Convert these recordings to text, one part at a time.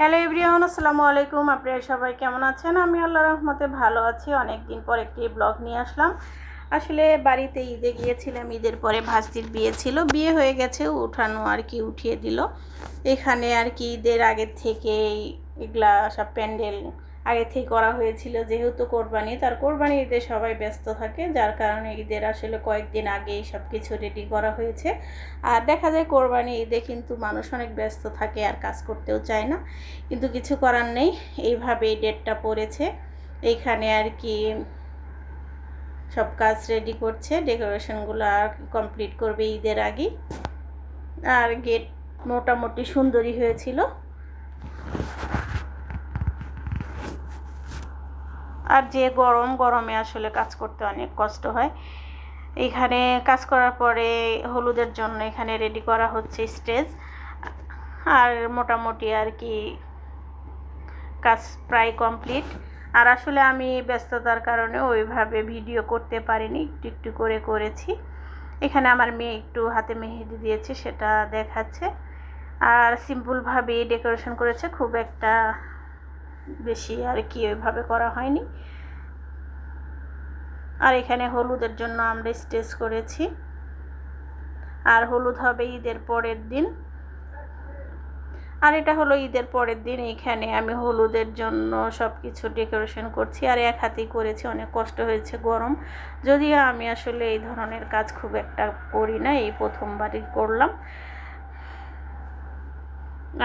Hello everyone, আসসালামু আলাইকুম। আপনারা সবাই কেমন আছেন? আমি আল্লাহ রহমতে ভালো আছি। অনেক দিন পর একটি ব্লগ নিয়ে আসলাম। আসলে বাড়িতে ঈদে গিয়েছিলাম, ঈদের পরে ভাস্তির বিয়ে ছিল। বিয়ে হয়ে গেছে, উঠানো আর কি উঠিয়ে দিল। এখানে আর কি ঈদের আগের থেকে এগুলা সব প্যান্ডেল আগে থেকে করা হয়েছিল যেহেতু কোরবানি, তার কোরবানি ঈদে সবাই ব্যস্ত থাকে, যার কারণে ঈদের আসলে কয়েকদিন আগেই সব কিছু রেডি করা হয়েছে। আর দেখা যায় কোরবানি ঈদে কিন্তু মানুষ অনেক ব্যস্ত থাকে, আর কাজ করতেও চায় না। কিন্তু কিছু করার নেই এইভাবে এই ডেটটা পড়েছে। এইখানে আর কি সব কাজ রেডি করছে, ডেকোরেশনগুলো আর কমপ্লিট করবে ঈদের আগে আর গেট মোটামুটি সুন্দরী হয়েছিল। আর যে গরম, গরমে আসলে কাজ করতে অনেক কষ্ট হয়। এখানে কাজ করার পরে হলুদের জন্য এখানে রেডি করা হচ্ছে স্টেজ। আর মোটামুটি আর কি কাজ প্রায় কমপ্লিট আর আসলে আমি ব্যস্ততার কারণে ওইভাবে ভিডিও করতে পারিনি, একটু একটু করে করেছি। এখানে আমার মেয়ে একটু হাতে মেহেদি দিয়েছে, সেটা দেখাচ্ছে। আর সিম্পলভাবে ডেকোরেশন করেছে, খুব একটা বেশি আর কি ওইভাবে করা হয়নি। আর এখানে হলুদের জন্য আমরা স্টেজ করেছি। আর হলুদ হবে ঈদের পরের দিন। আর এটা হলো ঈদের পরের দিন, এখানে আমি হলুদের জন্য সব কিছু ডেকোরেশন করছি আর এক হাতেই করেছি, অনেক কষ্ট হয়েছে, গরম। যদিও আমি আসলে এই ধরনের কাজ খুব একটা করি না, এই প্রথমবারই করলাম।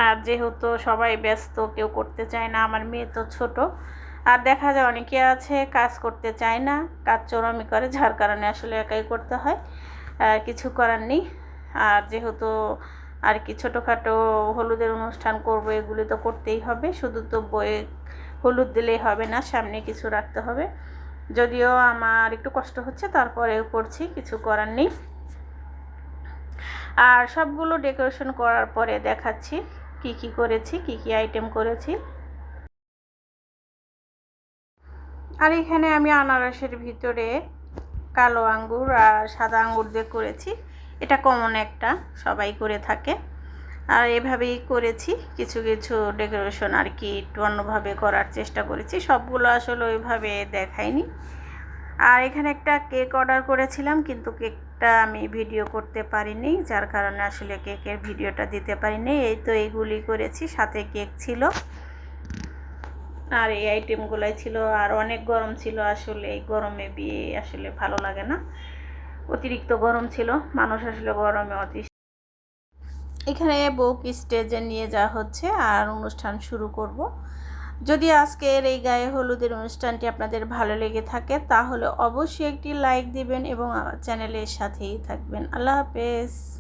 আর যেহেতু সবাই ব্যস্ত, কেউ করতে চায় না, আমার মেয়ে তো ছোট, আর দেখা যায় অনেকে আছে কাজ করতে চায় না, কাজ চোরামি করে, যার কারণে আসলে একাই করতে হয় কিছু করার নেই। আর যেহেতু আর কি ছোটোখাটো হলুদের অনুষ্ঠান করব, এগুলি তো করতেই হবে, শুধু তো বয়ে হলুদ দিলেই হবে না, সামনে কিছু রাখতে হবে। যদিও আমার একটু কষ্ট হচ্ছে, তারপরেও করছি, কিছু করার নেই। আর সবগুলো ডেকোরেশন করার পরে দেখাচ্ছি। কি কি করেছি, কি কি আইটেম করেছি। আর এখানে আমি আনারসের ভিতরে কালো আঙ্গুর আর সাদা আঙ্গুর দিয়ে করেছি। এটা কমন একটা, সবাই করে থাকে। আর এভাবেই করেছি, কিছু কিছু ডেকোরেশন আর কি একটু অন্যভাবে করার চেষ্টা করেছি। সবগুলো আসলে ওইভাবে দেখাইনি। আর এখানে একটা কেক অর্ডার করেছিলাম, কিন্তু কেকটা আমি ভিডিও করতে পারিনি, যার কারণে আসলে কেকের ভিডিওটা দিতে পারিনি। এই তো এইগুলি করেছি, সাথে কেক ছিল। আর এই আইটেমগুলাই ছিল, আর অনেক গরম ছিল আসলে। এই গরমে বিয়ে আসলে ভালো লাগে না। অতিরিক্ত গরম ছিল, মানুষ আসলে গরমে অতি এখানে বউকে স্টেজে নিয়ে যাওয়া হচ্ছে, আর অনুষ্ঠান শুরু করব। যদি আজকের এই গায়ে হলুদের অনুষ্ঠানটি আপনাদের ভালো লেগে থাকে, তাহলে অবশ্যই একটি লাইক দিবেন এবং আমার চ্যানেলের সাথেই থাকবেন। আল্লাহ হাফেজ।